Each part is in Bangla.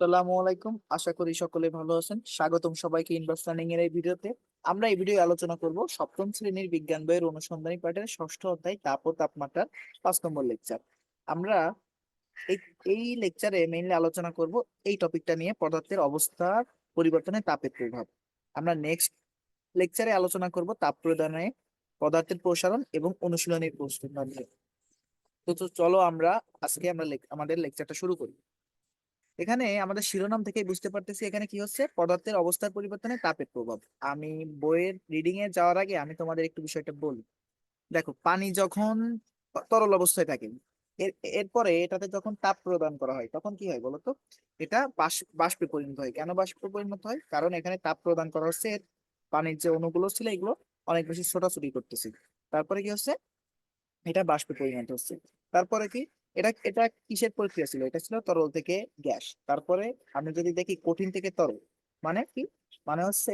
আসসালামু আলাইকুম। আশা করি সকলে ভালো আছেন। স্বাগতম সবাইকে ইনভার্স লার্নিং এর এই ভিডিওতে। আমরা এই ভিডিও আলোচনা করব সপ্তম শ্রেণির বিজ্ঞান বইয়ের অনুসন্ধানী পাঠের ষষ্ঠ অধ্যায় তাপ ও তাপমাত্রার পাঁচ নম্বর লেকচার। আমরা এই লেকচারে মেইনলি আলোচনা করব এই টপিকটা নিয়ে পদার্থের অবস্থার পরিবর্তনে তাপের প্রভাব। আমরা নেক্সট লেকচারে আলোচনা করব তাপ প্রদানে পদার্থের প্রসারণ এবং অনুশীলনের প্রস্তুত নিয়ে তো চলো আমরা আজকে আমরা আমাদের লেকচারটা শুরু করি। এখানে আমাদের শিরোনাম থেকে বুঝতে পারতেছি এখানে কি হচ্ছে, পদার্থের অবস্থার পরিবর্তনে তাপের প্রভাব। আমি বইয়ের রিডিং এ যাওয়ার আগে আমি তোমাদের একটু বিষয়টা বলি। দেখো, পানি যখন তরল অবস্থায় থাকে এরপরে এটাতে যখন তাপ প্রদান করা হয়, তখন কি হয় বলতো? এটা বাষ্প পরিণত হয়। কেন বাষ্পে পরিণত হয়? কারণ এখানে তাপ প্রদান করা হচ্ছে পানির যে অণুগুলো ছিল এগুলো অনেক বেশি ছোটাছুটি করতেছে। তারপরে কি হচ্ছে? এটা বাষ্পে পরিণত হচ্ছে। তারপরে কি? এটা এটা কিসের প্রক্রিয়া ছিল? এটা ছিল তরল থেকে গ্যাস। তারপরে আমি যদি দেখি কঠিন থেকে তরল মানে কি? মানে হচ্ছে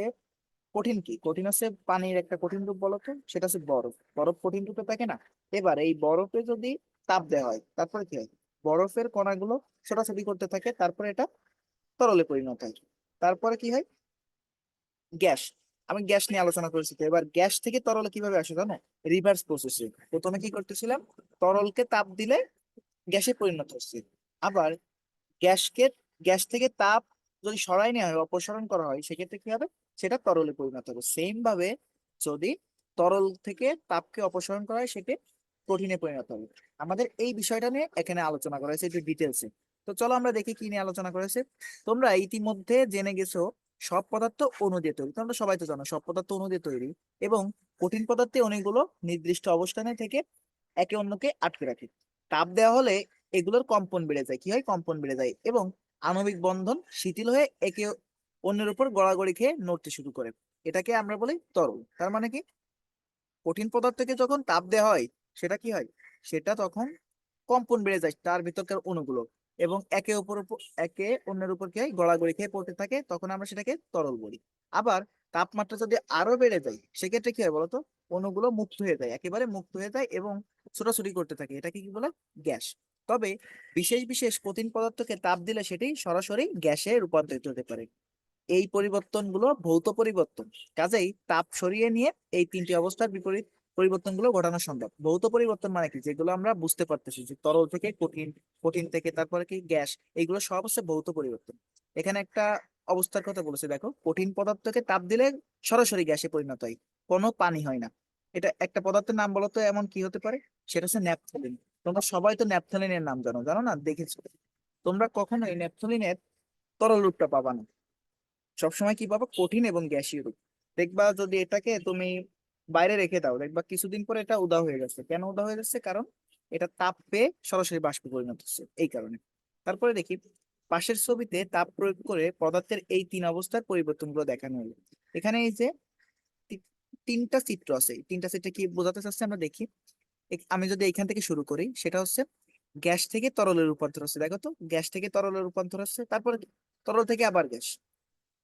কঠিন কি? কঠিন হচ্ছে পানির একটা কঠিন রূপ বলতো সেটা হচ্ছে বরফ। বরফ কঠিন রূপে থাকে না? এবার এই বরফে যদি তাপ দেওয়া হয়, তারপরে কি হয়? বরফের কণাগুলো ছোটাছুটি করতে থাকে, তারপরে এটা তরলে পরিণত হয়। তারপরে কি হয়? গ্যাস। আমি গ্যাস নিয়ে আলোচনা করেছি তো। এবার গ্যাস থেকে তরলে কীভাবে আসে জানো? রিভার্স প্রসেসে। প্রথমে কি করতেছিলাম? তরলকে তাপ দিলে গ্যাসে পরিণত হচ্ছে। আবার গ্যাসকে, গ্যাস থেকে তাপ যদি সরাই নেওয়া হয় অপসারণ করা হয়, সেক্ষেত্রে কি হবে? সেটা তরলে পরিণত হবে। সেম ভাবে যদি তরল থেকে তাপকে অপসারণ করা হয় সেটা কঠিনে পরিণত হবে। আমাদের এই বিষয়টা নিয়ে এখানে আলোচনা করা হয়েছে, একটু ডিটেলসে তো চলো আমরা দেখি কি নিয়ে আলোচনা করেছে তোমরা ইতিমধ্যে জেনে গেছো, সব পদার্থ অণু দিয়ে তৈরি। তোমরা সবাই তো জানো, সব পদার্থ অণু দিয়ে তৈরি। এবং কঠিন পদার্থে অনেকগুলো নির্দিষ্ট অবস্থানে থেকে একে অন্যকে আটকে রাখে। তাপ দেওয়া হলে এগুলোর কম্পন বেড়ে যায়। কি হয়? কম্পন বেড়ে যায় এবং আণবিক বন্ধন শিথিল হয়ে একে অন্যের উপর গড়াগড়ি খেয়ে নড়তে শুরু করে। এটাকে আমরা বলি তরল। তার মানে কি? কঠিন পদার্থকে যখন তাপ দেওয়া হয়, সেটা কি হয়? সেটা তখন কম্পন বেড়ে যায় তার ভিতরকার অণুগুলো এবং একে অপর একে অন্যের উপর হয়? গড়াগড়ি খেয়ে পড়তে থাকে। তখন আমরা সেটাকে তরল বলি। আবার তাপমাত্রা যদি আরও বেড়ে যায়, সেক্ষেত্রে কি হয় বলতো? অণুগুলো মুক্ত হয়ে যায়, একেবারে মুক্ত হয়ে যায় এবং ছোটাছুটি করতে থাকে। এটাকে কি বলে? গ্যাস। তবে বিশেষ বিশেষ কঠিন পদার্থকে তাপ দিলে সেটি সরাসরি গ্যাসে রূপান্তরিত হতে পারে। এই পরিবর্তনগুলো ভৌত পরিবর্তন। কাজেই তাপ সরিয়ে নিয়ে এই তিনটি অবস্থার বিপরীত পরিবর্তনগুলো ঘটানো সম্ভব। ভৌত পরিবর্তন মানে কি? যেগুলো আমরা বুঝতে পারতেছি যে তরল থেকে কঠিন কঠিন থেকে তারপরে কি গ্যাস এইগুলো সব হচ্ছে ভৌত পরিবর্তন। এখানে একটা অবস্থার কথা বলেছে, দেখো। কঠিন পদার্থকে তাপ দিলে সরাসরি গ্যাসে পরিণত হয়। কোনো পানি হয় না। এটা একটা পদার্থের নাম বলো তো, এমন কি হতে পারে? সেটা হচ্ছে ন্যাপথলিন। তোমরা সবাই তো ন্যাপথলিনের নাম জানো জানো না? দেখেছ? তোমরা কখনো এই ন্যাপথলিনের তরল রূপটা পাবা না। সবসময় কি পাবা? কঠিন এবং গ্যাসীয় রূপ। দেখবা যদি এটাকে তুমি বাইরে রেখে দাও, দেখবা কিছুদিন পরে এটা উদা হয়ে গেছে। কেন উদা হয়ে যাচ্ছে কারণ এটা তাপ পেয়ে সরাসরি বাষ্পে পরিণত হচ্ছে, এই কারণে। তারপরে দেখি, পাশের ছবিতে তাপ প্রয়োগ করে পদার্থের এই তিন অবস্থার পরিবর্তনগুলো দেখানো হলো। এখানে এই যে তিনটা চিত্র আছে তিনটা চিত্রে কি বোঝাতে চাচ্ছে আমরা দেখি। আমি যদি এখান থেকে শুরু করি, সেটা হচ্ছে গ্যাস থেকে তরলের রূপান্তর হচ্ছে। দেখো তো, গ্যাস থেকে তরলের রূপান্তর হচ্ছে, তারপরে? তরল থেকে আবার গ্যাস।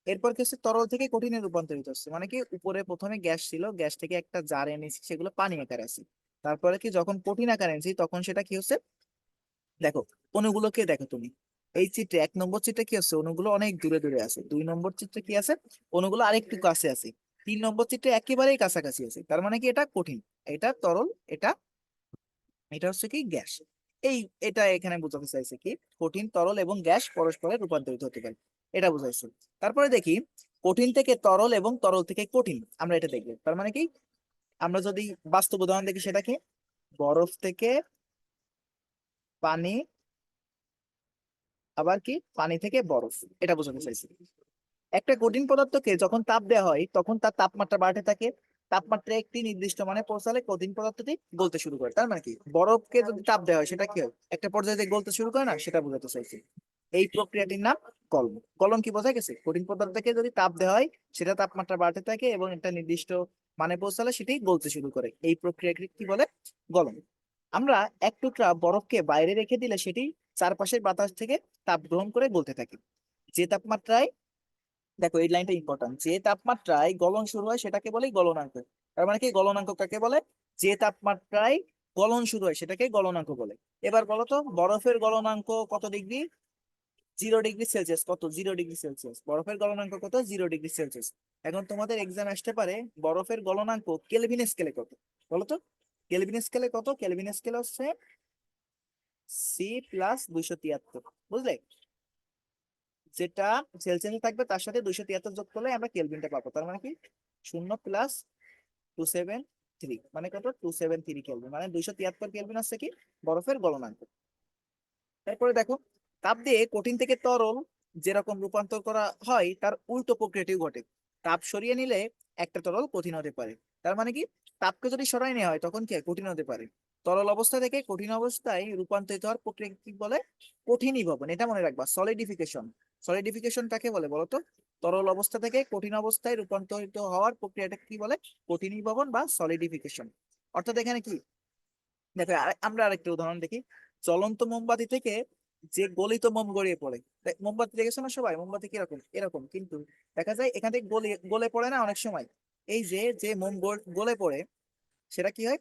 এরপর কি হচ্ছে, তরল থেকে কঠিনে রূপান্তরিত হচ্ছে। মানে কি, উপরে প্রথমে গ্যাস ছিল, গ্যাস থেকে একটা জার এনেছি, সেগুলো পানি আকারে আছে। তারপরে কি, যখন কঠিন আকারে এনেছি, তখন সেটা কি হচ্ছে, দেখো, অণুগুলোকে দেখো তুমি। এই চিত্রে এক নম্বর চিত্রে কি আছে, অণুগুলো অনেক দূরে দূরে আছে। দুই নম্বর চিত্রে কি আছে, অণুগুলো আরেকটু কাছে আছে। তিন নম্বর চিত্রে একেবারেই কাছাকাছি আছে। তার মানে কি এটা কঠিন? এটা তরল, এটা এটা হচ্ছে কি গ্যাস। এই, এটা এখানে বোঝাতে চাইছে কি? কঠিন, তরল এবং গ্যাস পরস্পরে রূপান্তরিত হতে পারে। এটা বোঝাইছে। তারপরে দেখি, কঠিন থেকে তরল এবং তরল থেকে কঠিন, আমরা এটা দেখব। তার মানে কি? আমরা যদি বাস্তব উদাহরণ দেখি সেটা কি বরফ থেকে পানি, আবার কি? পানি থেকে বরফ, এটা বোঝাতে চাইছি। একটা কঠিন পদার্থকে যখন তাপ দেওয়া হয়, তখন তার তাপমাত্রা বাড়তে থাকে। তাপমাত্রা একটি নির্দিষ্ট মানে পৌঁছালে কঠিন পদার্থটি গলতে শুরু করে। তার মানে কি? বরফকে যদি তাপ দেওয়া হয়, সেটা কি হয়? একটা পর্যায়ে গলতে শুরু করে না, সেটা বোঝাতে চাইছি। এই প্রক্রিয়াটির নাম কলম। কলম কি বোঝা গেছে? কঠিন পদার্থকে যদি তাপ দেওয়া হয়, সেটা তাপমাত্রা বাড়তে থাকে এবং একটা নির্দিষ্ট মানে পৌঁছালে সেটি গলতে শুরু করে। এই প্রক্রিয়াকে কি বলে? গলন আমরা এক টুকরা বরফকে বাইরে রেখে দিলে সেটি চারপাশের বাতাস থেকে তাপ গ্রহণ করে গলতে থাকে। যে তাপমাত্রায় দেখো এই লাইনটা ইম্পর্টেন্ট যে তাপমাত্রায় গলন শুরু হয় সেটাকে বলে গলনাঙ্ক। তার মানে কি? গলনাঙ্ক কাকে বলে? যে তাপমাত্রায় গলন শুরু হয় সেটাকে গলনাঙ্ক বলে। এবার বলো তো, বরফের গলনাঙ্ক কত ডিগ্রি? জিরো ডিগ্রি সেলসিয়াস কত? জিরো ডিগ্রি সেলসিয়াস বরফের গলনাঙ্ক কত? জিরো ডিগ্রি সেলসিয়াস এখন তোমাদের এক্সাম আসতে পারে, বরফের গলনাঙ্ক কেলভিন স্কেলে কত? বলো তো, কেলভিন স্কেলে কত? কেলভিন স্কেলে হচ্ছে সি প্লাস দুইশো তিয়াত্তর, বুঝলে? যেটা সেলসিয়াসে থাকবে, তার সাথে দুইশো তিয়াত্তর যোগ করলে আমরা কেলভিনটা পাবো। তার মানে কি? শূন্য প্লাস টু সেভেন থ্রি মানে কত? Two seven three kelvin. মানে দুইশো তিয়াত্তর কেলভিন হচ্ছে কি? বরফের গলনাঙ্ক। তারপরে দেখো, তাপ দিয়ে কঠিন থেকে তরল যেরকম রূপান্তর করা হয়, তার উল্টো প্রক্রিয়াটিও ঘটে। তাপ সরিয়ে নিলে একটা তরল কঠিন হতে পারে। তার মানে কি? তাপকে যদি সরাই নেওয়া হয়, তখন কি? কঠিন হতে পারে। তরল অবস্থা থেকে কঠিন অবস্থায় রূপান্তরিত হওয়ার প্রক্রিয়া কি বলে? কঠিনীভবন এটা মনে রাখবা। সলিডিফিকেশন সলিডিফিকেশন কাকে বলে বলতো? তরল অবস্থা থেকে কঠিন অবস্থায় রূপান্তরিত হওয়ার প্রক্রিয়াটা কি বলে? কঠিনীভবন বা সলিডিফিকেশন অর্থাৎ এখানে কি? দেখো আমরা আরেকটা উদাহরণ দেখি। চলন্ত মোমবাতি থেকে যে গলিত মোম গড়িয়ে পড়ে মোমবাতি দেখেছ না সবাই? মোমবাতি কীরকম? এরকম। কিন্তু দেখা যায় এখান থেকে গলি, গলে পড়ে না অনেক সময়। এই যে যে মোম গলে পড়ে, সেটা কি হয়?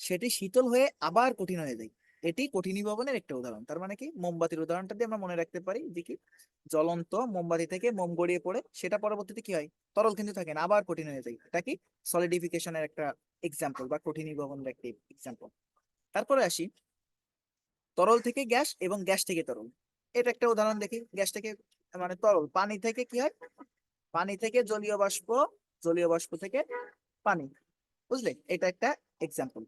সেটি শীতল হয়ে আবার কঠিন হয়ে যায়। এটি কঠিনীভবনের একটা উদাহরণ। তার মানে কি? মোমবাতির উদাহরণটা দিয়ে আমরা মনে রাখতে পারি যে কি? জ্বলন্ত মোমবাতি থেকে মোম গড়িয়ে পড়ে, সেটা পরবর্তীতে কি হয়? তরল কিন্তু থাকে না, আবার কঠিন হয়ে যায়। এটা কি? সলিডিফিকেশনের একটা এক্সাম্পল বা কঠিনীভবনের একটা এক্সাম্পল তারপরে আসি। তরল থেকে গ্যাস এবং গ্যাস থেকে তরল। এটা একটা উদাহরণ দেখি। গ্যাস থেকে মানে তরল। পানি থেকে কি হয়? পানি থেকে জলীয় বাষ্প জলীয় বাষ্প থেকে পানি। বুঝলে? এটা একটা এক্সাম্পল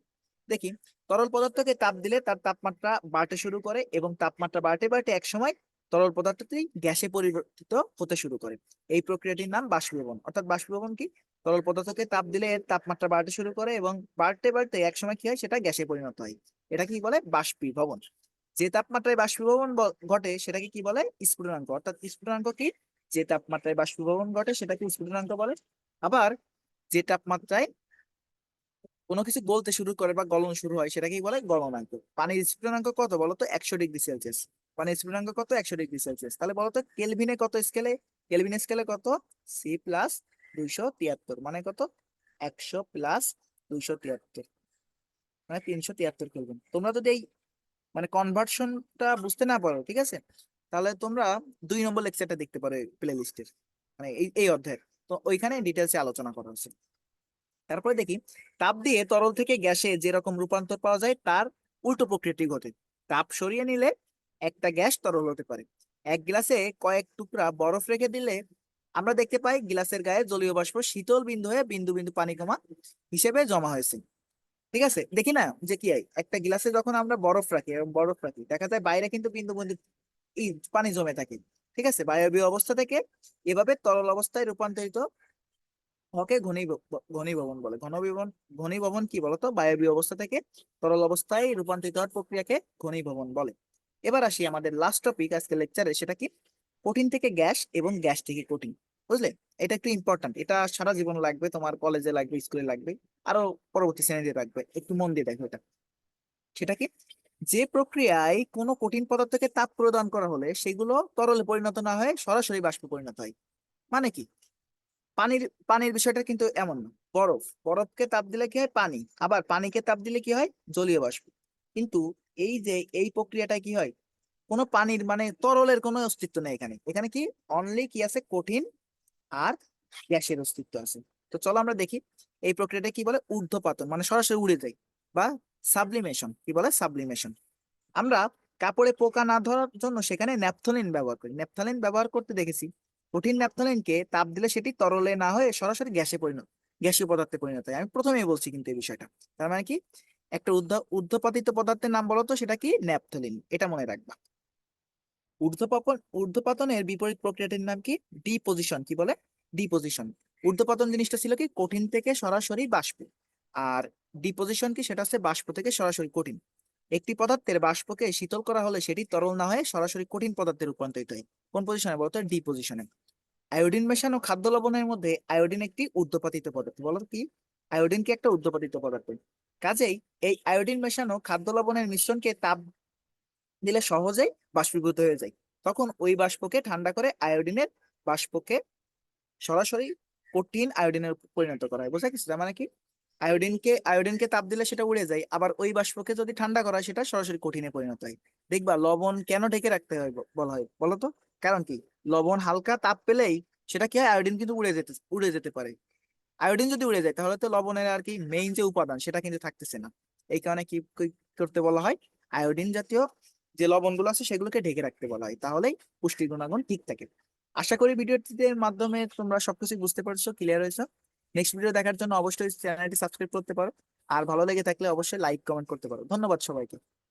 দেখি, তরল পদার্থকে তাপ দিলে তার তাপমাত্রা বাড়তে শুরু করে এবং তাপমাত্রা বাড়তে বাড়তে একসময় তরল পদার্থটি গ্যাসে পরিবর্তিত হতে শুরু করে। এই প্রক্রিয়াটির নাম বাষ্পীভবন। অর্থাৎ বাষ্পীভবন কি? তরল পদার্থকে তাপ দিলে এর তাপমাত্রা বাড়তে শুরু করে এবং বাড়তে বাড়তে একসময় কি হয়? সেটা গ্যাসে পরিণত হয়। এটা কি বলে? বাষ্পীভবন। যে তাপমাত্রায় বাষ্পীভবন ঘটে সেটাকে কি বলে? স্ফুটনাঙ্ক। অর্থাৎ স্ফুটনাঙ্ক কি? যে তাপমাত্রায় বাষ্পীভবন ঘটে সেটাকে স্ফুটনাঙ্ক বলে। আবার যে তাপমাত্রায় কোনো কিছু গলতে শুরু করে বা গলন শুরু হয় সেটাকেই বলে? গলনাঙ্ক পানির স্ফুটনাঙ্ক কত বলতো একশো ডিগ্রি সেলসিয়াস। পানির স্ফুটনাঙ্ক কত? একশো ডিগ্রি সেলসিয়াস। তাহলে বলতো কেলভিনে কত স্কেলে? কেলভিন স্কেলে কত? সি প্লাস দুইশো তিয়াত্তর। মানে কত? একশো প্লাস দুইশো তিয়াত্তর। মানে তিনশো তিয়াত্তর কেলভিন। তোমরা যদি এই মানে কনভার্সনটা বুঝতে না পারো, ঠিক আছে? তাহলে তোমরা দুই নম্বর লেকচারটা দেখতে পারো প্লে লিস্টের মানে এই এই অধ্যায়ের। তো ওইখানে ডিটেলসে আলোচনা করা হচ্ছে তারপরে দেখি তাপ দিয়ে তরল থেকে গ্যাসে যেরকম রূপান্তর পাওয়া যায়, তার উল্টো প্রক্রিয়াটি ঘটে। তাপ সরিয়ে নিলে একটা গ্যাস তরল হতে পারে। এক গ্লাসে কয়েক টুকরা বরফ রেখে দিলে আমরা দেখতে পাই গ্লাসের গায়ে জলীয় বাষ্প শীতল বিন্দু হয়ে বিন্দু বিন্দু পানি কমা হিসেবে জমা হয়েছে। ঠিক আছে? দেখি না যে কি হয়। একটা গ্লাসে যখন আমরা বরফ রাখি, এবং বরফ রাখি, দেখা যায় বাইরে কিন্তু বিন্দু বিন্দু পানি জমে থাকে। ঠিক আছে? বায়বীয় অবস্থা থেকে এভাবে তরল অবস্থায় রূপান্তরিত হকে ঘনী ঘনীভবন বলে। ঘনভবন ঘনীভবন কি বলতো? বায়বীয় অবস্থা থেকে তরল অবস্থায় রূপান্তরিত হওয়ার প্রক্রিয়াকে ঘনীভবন বলে। এবার আসি আমাদের লাস্ট টপিক আজকে লেকচারে সেটা কি? কঠিন থেকে গ্যাস এবং গ্যাস থেকে কঠিন বুঝলে? এটা একটু ইম্পর্ট্যান্ট এটা সারা জীবন লাগবে, তোমার কলেজে লাগবে স্কুলে লাগবে, আরও পরবর্তী শ্রেণীতে লাগবে, একটু মন দিয়ে দেখো এটা। সেটা কি? যে প্রক্রিয়ায় কোনো কঠিন পদার্থকে তাপ প্রদান করা হলে সেগুলো তরলে পরিণত না হয়ে সরাসরি বাষ্পে পরিণত হয়। মানে কি? পানির পানির বিষয়টা কিন্তু এমন না। বরফ, বরফকে তাপ দিলে কি হয়? পানি। আবার পানিকে তাপ দিলে কি হয়? জলীয় বাষ্প। কিন্তু এই যে, এই প্রক্রিয়াটা কি হয়? কোনো পানির মানে তরলের কোনো অস্তিত্ব নেই এখানে। এখানে কি? অনলি কি আছে? কঠিন আর গ্যাসের অস্তিত্ব আছে। তো চলো আমরা দেখি, এই প্রক্রিয়াটা কি বলে? ঊর্ধ্বপাতন মানে সরাসরি উড়ে যায় বা সাবলিমেশন কি বলে? সাবলিমেশন আমরা কাপড়ে পোকা না ধরার জন্য সেখানে ন্যাপথলিন ব্যবহার করি। ন্যাপথলিন ব্যবহার করতে দেখেছি কঠিন ন্যাপথলিনকে তাপ দিলে সেটি তরলে না হয়ে সরাসরি গ্যাসে পরিণত, গ্যাসীয় পদার্থে পরিণত হয়। আমি প্রথমেই বলছি কিন্তু এই বিষয়টা। তার মানে কি? একটা ঊর্ধ্ব ঊর্ধ্বপাতিত পদার্থের নাম বলতো সেটা কি? ন্যাপথলিন। এটা মনে রাখবা। ঊর্ধ্বপাতন, ঊর্ধ্বপাতনের বিপরীত প্রক্রিয়াটির নাম কি? ডিপোজিশন। কি বলে? ডিপোজিশন। ঊর্ধ্বপাতন জিনিসটা ছিল কি? কঠিন থেকে সরাসরি বাষ্প। আর ডিপোজিশন কি? সেটা হচ্ছে বাষ্প থেকে সরাসরি কঠিন। একটি পদার্থের বাষ্পকে শীতল করা হলে সেটি তরল না হয়ে সরাসরি কঠিন পদার্থে রূপান্তরিত হয়। কোন পজিশনে বলতো? ডিপোজিশনে আয়োডিন মেশানো খাদ্য লবণের মধ্যে আয়োডিন একটি ঊর্ধ্বপাতিত পদার্থ। বলো কি? আয়োডিন কি একটা ঊর্ধ্বপাতিত পদার্থ। কাজেই এই আয়োডিন মেশানো খাদ্য লবণের মিশ্রণকে তাপ দিলে সহজেই বাষ্পীভূত হয়ে যায়। তখন ওই বাষ্পকে ঠান্ডা করে আয়োডিনের বাষ্পকে সরাসরি কঠিন আয়োডিনের পরিণত করা হয়। বোঝা গেছে? মানে কি? আয়োডিনকে আয়োডিনকে তাপ দিলে সেটা উড়ে যায়। আবার ওই বাষ্পকে যদি ঠান্ডা করা সেটা সরাসরি কঠিনে পরিণত হয়। দেখবা লবণ কেন ঢেকে রাখতে হয় বলা হয়, বলো তো? কারণ কি? লবণ হালকা তাপ পেলেই সেটা কি হয়? আয়োডিন কিন্তু উড়ে যেতে উড়ে যেতে পারে। আয়োডিন যদি উড়ে যায়, তাহলে তো লবণের আর কি মেইন যে উপাদান, সেটা কিন্তু থাকতেছে না। এই কারণে কি করতে বলা হয়? আয়োডিন জাতীয় যে লবণগুলো আছে, সেগুলোকে ঢেকে রাখতে বলা হয়। তাহলেই পুষ্টি গুণাগুণ ঠিক থাকে। আশা করি ভিডিওটির মাধ্যমে তোমরা সবকিছু বুঝতে পারছ ক্লিয়ার হয়েছে। নেক্সট ভিডিও দেখার জন্য অবশ্যই চ্যানেলটি সাবস্ক্রাইব করতে পারো। আর ভালো লেগে থাকলে অবশ্যই লাইক কমেন্ট করতে পারো। ধন্যবাদ সবাইকে।